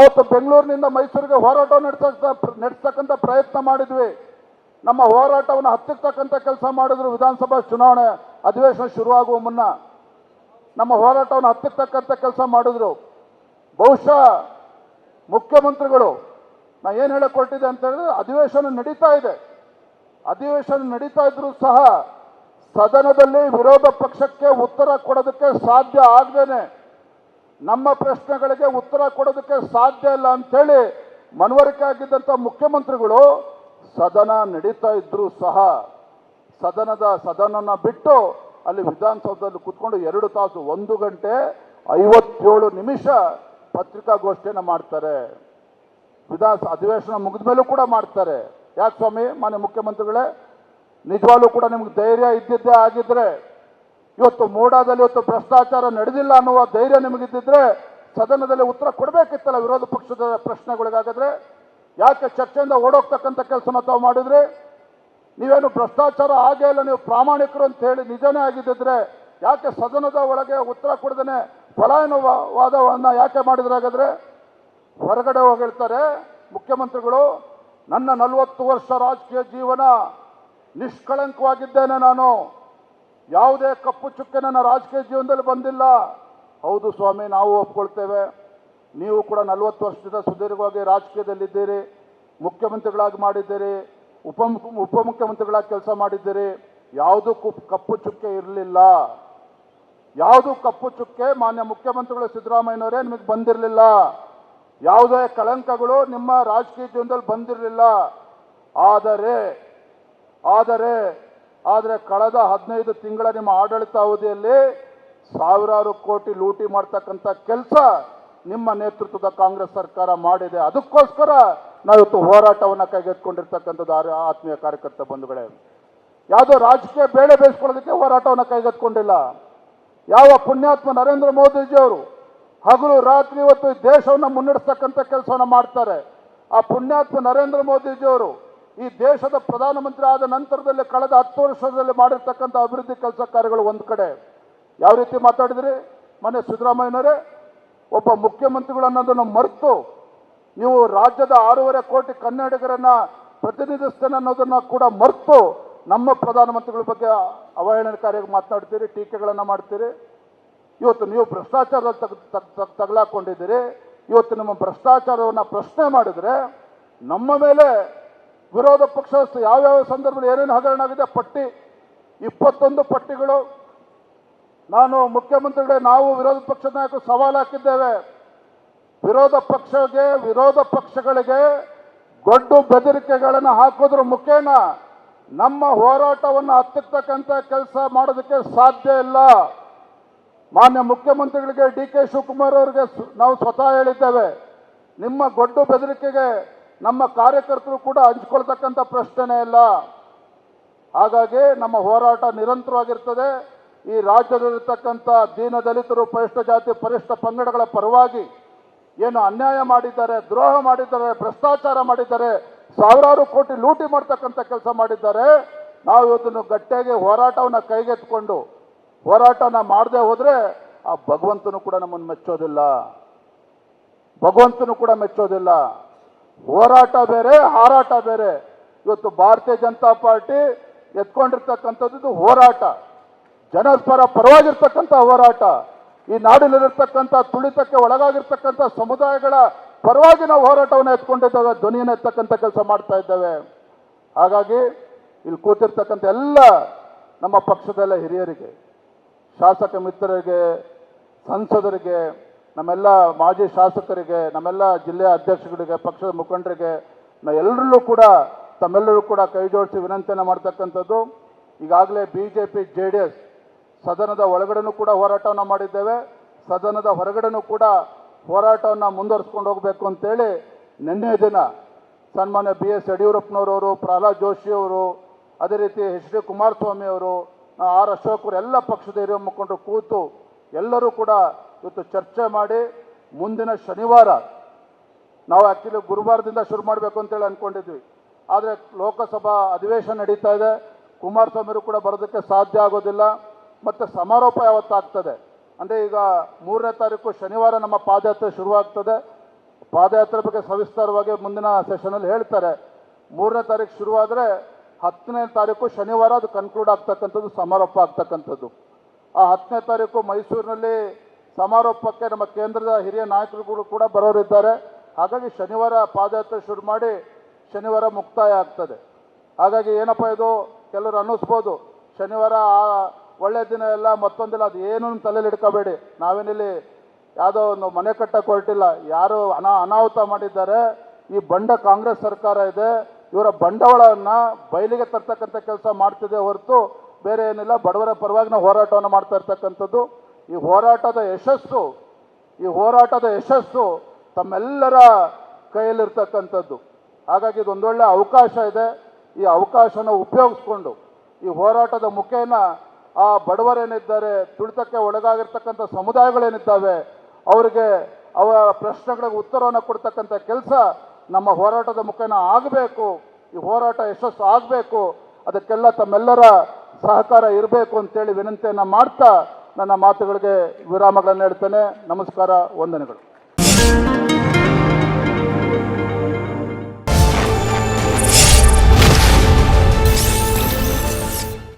ಅವತ್ತು ಬೆಂಗಳೂರಿನಿಂದ ಮೈಸೂರಿಗೆ ಹೋರಾಟ ನಡೆಸ ನಡೆಸ್ತಕ್ಕಂಥ ಪ್ರಯತ್ನ ಮಾಡಿದ್ವಿ. ನಮ್ಮ ಹೋರಾಟವನ್ನು ಹತ್ತಿರ್ತಕ್ಕಂಥ ಕೆಲಸ ಮಾಡಿದ್ರು ವಿಧಾನಸಭಾ ಚುನಾವಣೆ ಅಧಿವೇಶನ ಶುರುವಾಗುವ ಮುನ್ನ. ನಮ್ಮ ಹೋರಾಟವನ್ನು ಹತ್ತಿರ್ತಕ್ಕಂಥ ಕೆಲಸ ಮಾಡಿದ್ರು. ಬಹುಶಃ ಮುಖ್ಯಮಂತ್ರಿಗಳು, ನಾ ಏನು ಹೇಳಿಕೊಟ್ಟಿದೆ ಅಂತ ಹೇಳಿದ್ರೆ ಅಧಿವೇಶನ ನಡೀತಾ ಇದೆ. ಅಧಿವೇಶನ ನಡೀತಾ ಇದ್ರೂ ಸಹ ಸದನದಲ್ಲಿ ವಿರೋಧ ಪಕ್ಷಕ್ಕೆ ಉತ್ತರ ಕೊಡೋದಕ್ಕೆ ಸಾಧ್ಯ ಆಗದೇನೆ. ನಮ್ಮ ಪ್ರಶ್ನೆಗಳಿಗೆ ಉತ್ತರ ಕೊಡೋದಕ್ಕೆ ಸಾಧ್ಯ ಇಲ್ಲ ಅಂತೇಳಿ ಮನವರಿಕೆ ಆಗಿದ್ದಂಥ ಮುಖ್ಯಮಂತ್ರಿಗಳು ಸದನ ನಡೀತಾ ಇದ್ದರೂ ಸಹ ಸದನದ ಸದನನ ಬಿಟ್ಟು ಅಲ್ಲಿ ವಿಧಾನಸೌಧದಲ್ಲಿ ಕೂತ್ಕೊಂಡು ಎರಡು ತಾಸು ಒಂದು ಗಂಟೆ ಐವತ್ತೇಳು ನಿಮಿಷ ಪತ್ರಿಕಾಗೋಷ್ಠಿಯನ್ನು ಮಾಡ್ತಾರೆ. ವಿಧಾನ ಅಧಿವೇಶನ ಮುಗಿದ ಮೇಲೂ ಕೂಡ ಮಾಡ್ತಾರೆ. ಯಾಕೆ ಸ್ವಾಮಿ, ಮಾನ್ಯ ಮುಖ್ಯಮಂತ್ರಿಗಳೇ? ನಿಜವಾಗ್ಲೂ ಕೂಡ ನಿಮ್ಗೆ ಧೈರ್ಯ ಇದ್ದಿದ್ದೇ ಆಗಿದ್ರೆ ಇವತ್ತು ಮೋಡಾದಲ್ಲಿ ಇವತ್ತು ಭ್ರಷ್ಟಾಚಾರ ನಡೆದಿಲ್ಲ ಅನ್ನುವ ಧೈರ್ಯ ನಿಮಗಿದ್ದಿದ್ರೆ ಸದನದಲ್ಲಿ ಉತ್ತರ ಕೊಡಬೇಕಿತ್ತಲ್ಲ ವಿರೋಧ ಪಕ್ಷದ ಪ್ರಶ್ನೆಗಳಿಗಾಗಿದ್ರೆ? ಯಾಕೆ ಚರ್ಚೆಯಿಂದ ಓಡೋಗ್ತಕ್ಕಂಥ ಕೆಲಸನ ತಾವು ಮಾಡಿದ್ರಿ? ನೀವೇನು ಭ್ರಷ್ಟಾಚಾರ ಆಗೇ ಇಲ್ಲ, ನೀವು ಪ್ರಾಮಾಣಿಕರು ಅಂತ ಹೇಳಿ ನಿಜನೇ ಆಗಿದ್ದಿದ್ರೆ ಯಾಕೆ ಸದನದ ಒಳಗೆ ಉತ್ತರ ಕೊಡದೇನೆ ಫಲಾನುವಾದವನ್ನ ಯಾಕೆ ಮಾಡಿದ್ರೆ ಹಾಗಾದ್ರೆ? ಹೊರಗಡೆ ಹೋಗಿರ್ತಾರೆ ಮುಖ್ಯಮಂತ್ರಿಗಳು, ನನ್ನ ನಲವತ್ತು ವರ್ಷ ರಾಜಕೀಯ ಜೀವನ ನಿಷ್ಕಳಂಕವಾಗಿದ್ದೇನೆ ನಾನು. ಯಾವುದೇ ಕಪ್ಪು ಚುಕ್ಕೆ ನನ್ನ ರಾಜಕೀಯ ಜೀವನದಲ್ಲಿ ಬಂದಿಲ್ಲ. ಹೌದು ಸ್ವಾಮಿ, ನಾವು ಒಪ್ಕೊಳ್ತೇವೆ. ನೀವು ಕೂಡ ನಲವತ್ತು ವರ್ಷದ ಸುದೀರ್ಘವಾಗಿ ರಾಜಕೀಯದಲ್ಲಿದ್ದೀರಿ. ಮುಖ್ಯಮಂತ್ರಿಗಳಾಗಿ ಮಾಡಿದ್ದೀರಿ. ಉಪ ಉಪಮುಖ್ಯಮಂತ್ರಿಗಳಾಗಿ ಕೆಲಸ ಮಾಡಿದ್ದೀರಿ. ಯಾವುದಕ್ಕೂ ಕಪ್ಪು ಚುಕ್ಕೆ ಇರಲಿಲ್ಲ. ಯಾವುದು ಕಪ್ಪು ಚುಕ್ಕೆ ಮಾನ್ಯ ಮುಖ್ಯಮಂತ್ರಿಗಳು ಸಿದ್ದರಾಮಯ್ಯನವರೇ ನಿಮಗೆ ಬಂದಿರಲಿಲ್ಲ. ಯಾವುದೇ ಕಳಂಕಗಳು ನಿಮ್ಮ ರಾಜಕೀಯ ಜೀವನದಲ್ಲಿ ಬಂದಿರಲಿಲ್ಲ. ಆದರೆ ಆದರೆ ಆದರೆ ಕಳೆದ ಹದಿನೈದು ತಿಂಗಳ ನಿಮ್ಮ ಆಡಳಿತ ಅವಧಿಯಲ್ಲಿ ಸಾವಿರಾರು ಕೋಟಿ ಲೂಟಿ ಮಾಡ್ತಕ್ಕಂಥ ಕೆಲಸ ನಿಮ್ಮ ನೇತೃತ್ವದ ಕಾಂಗ್ರೆಸ್ ಸರ್ಕಾರ ಮಾಡಿದೆ. ಅದಕ್ಕೋಸ್ಕರ ನಾವಿವತ್ತು ಹೋರಾಟವನ್ನು ಕೈಗೆತ್ಕೊಂಡಿರ್ತಕ್ಕಂಥದ್ದು ಆತ್ಮೀಯ ಕಾರ್ಯಕರ್ತ ಬಂಧುಗಳೇ. ಯಾವುದೋ ರಾಜಕೀಯ ಬೇಳೆ ಬೇಯಿಸ್ಕೊಳ್ಳೋದಕ್ಕೆ ಹೋರಾಟವನ್ನು ಕೈಗೆತ್ತಿಕೊಂಡಿಲ್ಲ. ಯಾವ ಪುಣ್ಯಾತ್ಮ ನರೇಂದ್ರ ಮೋದಿಜಿಯವರು ಹಗಲು ರಾತ್ರಿ ಇವತ್ತು ದೇಶವನ್ನು ಮುನ್ನಡೆಸ್ತಕ್ಕಂಥ ಕೆಲಸವನ್ನು ಮಾಡ್ತಾರೆ. ಆ ಪುಣ್ಯಾತ್ಮ ನರೇಂದ್ರ ಮೋದಿಜಿಯವರು ಈ ದೇಶದ ಪ್ರಧಾನಮಂತ್ರಿ ಆದ ನಂತರದಲ್ಲಿ ಕಳೆದ ಹತ್ತು ವರ್ಷದಲ್ಲಿ ಮಾಡಿರ್ತಕ್ಕಂಥ ಅಭಿವೃದ್ಧಿ ಕೆಲಸ ಕಾರ್ಯಗಳು ಒಂದು ಕಡೆ. ಯಾವ ರೀತಿ ಮಾತಾಡಿದ್ರಿ? ಮನೆ ಸಿದ್ದರಾಮಯ್ಯನವರೇ, ಒಬ್ಬ ಮುಖ್ಯಮಂತ್ರಿಗಳು ಅನ್ನೋದನ್ನು ಮರೆತು ನೀವು ರಾಜ್ಯದ ಆರೂವರೆ ಕೋಟಿ ಕನ್ನಡಿಗರನ್ನ ಪ್ರತಿನಿಧಿಸ್ತೇನೆ ಅನ್ನೋದನ್ನ ಕೂಡ ಮರೆತು ನಮ್ಮ ಪ್ರಧಾನಮಂತ್ರಿಗಳ ಬಗ್ಗೆ ಅವಹೇಳನಕಾರಿಯಾಗಿ ಮಾತನಾಡ್ತೀರಿ, ಟೀಕೆಗಳನ್ನು ಮಾಡ್ತೀರಿ. ಇವತ್ತು ನೀವು ಭ್ರಷ್ಟಾಚಾರದಲ್ಲಿ ತಗ, ತಗ್- ತಗ್- ತಗಲಾಕೊಂಡಿದ್ದೀರಿ. ಇವತ್ತು ನಿಮ್ಮ ಭ್ರಷ್ಟಾಚಾರವನ್ನು ಪ್ರಶ್ನೆ ಮಾಡಿದ್ರೆ ನಮ್ಮ ಮೇಲೆ ವಿರೋಧ ಪಕ್ಷ ಯಾವ್ಯಾವ ಸಂದರ್ಭದಲ್ಲಿ ಏನೇನು ಹಗರಣ ಆಗಿದೆ, ಪಟ್ಟಿ, ಇಪ್ಪತ್ತೊಂದು ಪಟ್ಟಿಗಳು. ನಾನು ಮುಖ್ಯಮಂತ್ರಿಗಳೇ, ನಾವು ವಿರೋಧ ಪಕ್ಷದ ನಾಯಕರು ಸವಾಲು ಹಾಕಿದ್ದೇವೆ. ವಿರೋಧ ಪಕ್ಷಗೆ, ವಿರೋಧ ಪಕ್ಷಗಳಿಗೆ ಗೊಡ್ಡು ಬೆದರಿಕೆಗಳನ್ನು ಹಾಕೋದ್ರ ಮುಖೇನ ನಮ್ಮ ಹೋರಾಟವನ್ನು ಹತ್ತಿರ್ತಕ್ಕಂಥ ಕೆಲಸ ಮಾಡೋದಕ್ಕೆ ಸಾಧ್ಯ ಇಲ್ಲ. ಮಾನ್ಯ ಮುಖ್ಯಮಂತ್ರಿಗಳಿಗೆ ಡಿ ಕೆ ಶಿವಕುಮಾರ್ ಅವರಿಗೆ ನಾವು ಸ್ವತಃ ಹೇಳಿದ್ದೇವೆ. ನಿಮ್ಮ ಗೊಡ್ಡು ಬೆದರಿಕೆಗೆ ನಮ್ಮ ಕಾರ್ಯಕರ್ತರು ಕೂಡ ಹಂಚ್ಕೊಳ್ತಕ್ಕಂಥ ಪ್ರಶ್ನೆ ಇಲ್ಲ. ಹಾಗಾಗಿ ನಮ್ಮ ಹೋರಾಟ ನಿರಂತರವಾಗಿರ್ತದೆ. ಈ ರಾಜ್ಯದಲ್ಲಿರ್ತಕ್ಕಂಥ ದೀನ ದಲಿತರು, ಪರಿಷ್ಠ ಜಾತಿ, ಪರಿಷ್ಠ ಪಂಗಡಗಳ ಪರವಾಗಿ ಏನು ಅನ್ಯಾಯ ಮಾಡಿದ್ದಾರೆ, ದ್ರೋಹ ಮಾಡಿದ್ದಾರೆ, ಭ್ರಷ್ಟಾಚಾರ ಮಾಡಿದ್ದಾರೆ, ಸಾವಿರಾರು ಕೋಟಿ ಲೂಟಿ ಮಾಡ್ತಕ್ಕಂಥ ಕೆಲಸ ಮಾಡಿದ್ದಾರೆ. ನಾವು ಇವತ್ತನ್ನು ಗಟ್ಟಿಯಾಗಿ ಹೋರಾಟವನ್ನು ಕೈಗೆತ್ತಿಕೊಂಡು ಹೋರಾಟನ ಮಾಡದೆ ಹೋದರೆ ಆ ಭಗವಂತನು ಕೂಡ ನಮ್ಮನ್ನು ಮೆಚ್ಚೋದಿಲ್ಲ. ಭಗವಂತನು ಕೂಡ ಮೆಚ್ಚೋದಿಲ್ಲ. ಹೋರಾಟ ಬೇರೆ, ಹಾರಾಟ ಬೇರೆ. ಇವತ್ತು ಭಾರತೀಯ ಜನತಾ ಪಾರ್ಟಿ ಎತ್ಕೊಂಡಿರ್ತಕ್ಕಂಥದ್ದು ಹೋರಾಟ. ಜನಪರ ಪರವಾಗಿರ್ತಕ್ಕಂಥ ಹೋರಾಟ. ಈ ನಾಡಿನಲ್ಲಿರ್ತಕ್ಕಂಥ, ತುಳಿತಕ್ಕೆ ಒಳಗಾಗಿರ್ತಕ್ಕಂಥ ಸಮುದಾಯಗಳ ಪರವಾಗಿ ನಾವು ಹೋರಾಟವನ್ನು ಎತ್ಕೊಂಡಿದ್ದೇವೆ, ಧ್ವನಿಯನ್ನು ಎತ್ತಕ್ಕಂಥ ಕೆಲಸ ಮಾಡ್ತಾ ಇದ್ದೇವೆ. ಹಾಗಾಗಿ ಇಲ್ಲಿ ಕೂತಿರ್ತಕ್ಕಂಥ ಎಲ್ಲ ನಮ್ಮ ಪಕ್ಷದಲ್ಲ ಹಿರಿಯರಿಗೆ, ಶಾಸಕ ಮಿತ್ರರಿಗೆ, ಸಂಸದರಿಗೆ ನಮ್ಮೆಲ್ಲ ಮಾಜಿ ಶಾಸಕರಿಗೆ, ನಮ್ಮೆಲ್ಲ ಜಿಲ್ಲೆಯ ಅಧ್ಯಕ್ಷಗಳಿಗೆ, ಪಕ್ಷದ ಮುಖಂಡರಿಗೆ, ನಾ ಎಲ್ಲರಲ್ಲೂ ಕೂಡ, ತಮ್ಮೆಲ್ಲರೂ ಕೂಡ ಕೈ ಜೋಡಿಸಿ ವಿನಂತಿಯನ್ನು ಮಾಡ್ತಕ್ಕಂಥದ್ದು. ಈಗಾಗಲೇ B J P J D S ಸದನದ ಒಳಗಡೆನೂ ಕೂಡ ಹೋರಾಟವನ್ನು ಮಾಡಿದ್ದೇವೆ. ಸದನದ ಹೊರಗಡೆನೂ ಕೂಡ ಹೋರಾಟವನ್ನು ಮುಂದುವರಿಸ್ಕೊಂಡು ಹೋಗಬೇಕು ಅಂತೇಳಿ ನಿನ್ನೆ ದಿನ ಸನ್ಮಾನ್ಯ ಬಿ ಎಸ್ ಯಡಿಯೂರಪ್ಪನವರವರು, ಪ್ರಹ್ಲಾದ್ ಜೋಶಿ ಅವರು, ಅದೇ ರೀತಿ ಎಚ್ ಡಿ ಕುಮಾರಸ್ವಾಮಿ ಅವರು ಆರ್ ಅಶೋಕ್ ಎಲ್ಲ ಪಕ್ಷದ ಹಿರಿಯ ಮುಖಂಡರು ಕೂತು ಎಲ್ಲರೂ ಕೂಡ ಇವತ್ತು ಚರ್ಚೆ ಮಾಡಿ ಮುಂದಿನ ಶನಿವಾರ ನಾವು ಆ್ಯಕ್ಚುಲಿ ಗುರುವಾರದಿಂದ ಶುರು ಮಾಡಬೇಕು ಅಂತೇಳಿ ಅಂದ್ಕೊಂಡಿದ್ವಿ ಆದರೆ ಲೋಕಸಭಾ ಅಧಿವೇಶನ ನಡೀತಾ ಇದೆ. ಕುಮಾರಸ್ವಾಮಿರು ಕೂಡ ಬರೋದಕ್ಕೆ ಸಾಧ್ಯ ಆಗೋದಿಲ್ಲ. ಮತ್ತು ಸಮಾರೋಪ ಯಾವತ್ತಾಗ್ತದೆ? ಅಂದರೆ ಈಗ ಮೂರನೇ ತಾರೀಕು ಶನಿವಾರ ನಮ್ಮ ಪಾದಯಾತ್ರೆ ಶುರುವಾಗ್ತದೆ. ಪಾದಯಾತ್ರೆ ಬಗ್ಗೆ ಸವಿಸ್ತಾರವಾಗಿ ಮುಂದಿನ ಸೆಷನಲ್ಲಿ ಹೇಳ್ತಾರೆ. ಮೂರನೇ ತಾರೀಕು ಶುರುವಾದರೆ ಹತ್ತನೇ ತಾರೀಕು ಶನಿವಾರ ಅದು ಕನ್ಕ್ಲೂಡ್ ಆಗ್ತಕ್ಕಂಥದ್ದು, ಸಮಾರೋಪ ಆಗ್ತಕ್ಕಂಥದ್ದು. ಆ ಹತ್ತನೇ ತಾರೀಕು ಮೈಸೂರಿನಲ್ಲಿ ಸಮಾರೋಪಕ್ಕೆ ನಮ್ಮ ಕೇಂದ್ರದ ಹಿರಿಯ ನಾಯಕರುಗಳು ಕೂಡ ಬರೋರಿದ್ದಾರೆ. ಹಾಗಾಗಿ ಶನಿವಾರ ಪಾದಯಾತ್ರೆ ಶುರು ಮಾಡಿ ಶನಿವಾರ ಮುಕ್ತಾಯ ಆಗ್ತದೆ. ಹಾಗಾಗಿ ಏನಪ್ಪ ಇದು? ಕೆಲವರು ಅನ್ನಿಸ್ಬೋದು. ಶನಿವಾರ ಆ ಒಳ್ಳೆ ದಿನ ಎಲ್ಲ ಮತ್ತೊಂದಿಲ್ಲ. ಅದು ಏನೂ ತಲೆಯಲ್ಲಿ ಇಟ್ಕೋಬೇಡಿ ನಾವೇನಿಲ್ಲಿ ಯಾವುದೋ ಒಂದು ಮನೆ ಕಟ್ಟಕ್ಕೆ ಹೊರಟಿಲ್ಲ. ಯಾರು ಅನಾ ಅನಾಹುತ ಮಾಡಿದ್ದಾರೆ. ಈ ಬಂಡ ಕಾಂಗ್ರೆಸ್ ಸರ್ಕಾರ ಇದೆ. ಇವರ ಬಂಡವಾಳವನ್ನು ಬಯಲಿಗೆ ತರ್ತಕ್ಕಂಥ ಕೆಲಸ ಮಾಡ್ತಿದೆ ಹೊರತು ಬೇರೆ ಏನಿಲ್ಲ. ಬಡವರ ಪರವಾಗಿ ನಾವು ಹೋರಾಟವನ್ನು ಮಾಡ್ತಾ ಇರ್ತಕ್ಕಂಥದ್ದು. ಈ ಹೋರಾಟದ ಯಶಸ್ಸು, ಈ ಹೋರಾಟದ ಯಶಸ್ಸು ತಮ್ಮೆಲ್ಲರ ಕೈಯಲ್ಲಿರ್ತಕ್ಕಂಥದ್ದು. ಹಾಗಾಗಿ ಇದೊಂದೊಳ್ಳೆ ಅವಕಾಶ ಇದೆ. ಈ ಅವಕಾಶನ ಉಪಯೋಗಿಸ್ಕೊಂಡು ಈ ಹೋರಾಟದ ಮುಖೇನ ಆ ಬಡವರೇನಿದ್ದಾರೆ ತುಳಿತಕ್ಕೆ ಒಳಗಾಗಿರ್ತಕ್ಕಂಥ ಸಮುದಾಯಗಳೇನಿದ್ದಾವೆ, ಅವರಿಗೆ ಅವರ ಪ್ರಶ್ನೆಗಳಿಗೆ ಉತ್ತರವನ್ನು ಕೊಡ್ತಕ್ಕಂಥ ಕೆಲಸ ನಮ್ಮ ಹೋರಾಟದ ಮುಖೇನ ಆಗಬೇಕು. ಈ ಹೋರಾಟ ಯಶಸ್ಸು ಆಗಬೇಕು. ಅದಕ್ಕೆಲ್ಲ ತಮ್ಮೆಲ್ಲರ ಸಹಕಾರ ಇರಬೇಕು ಅಂತೇಳಿ ವಿನಂತಿಯನ್ನು ಮಾಡ್ತಾ ನನ್ನ ಮಾತುಗಳಿಗೆ ವಿರಾಮಗಳನ್ನು ಹೇಳ್ತೇನೆ ನಮಸ್ಕಾರ ವಂದನೆಗಳು.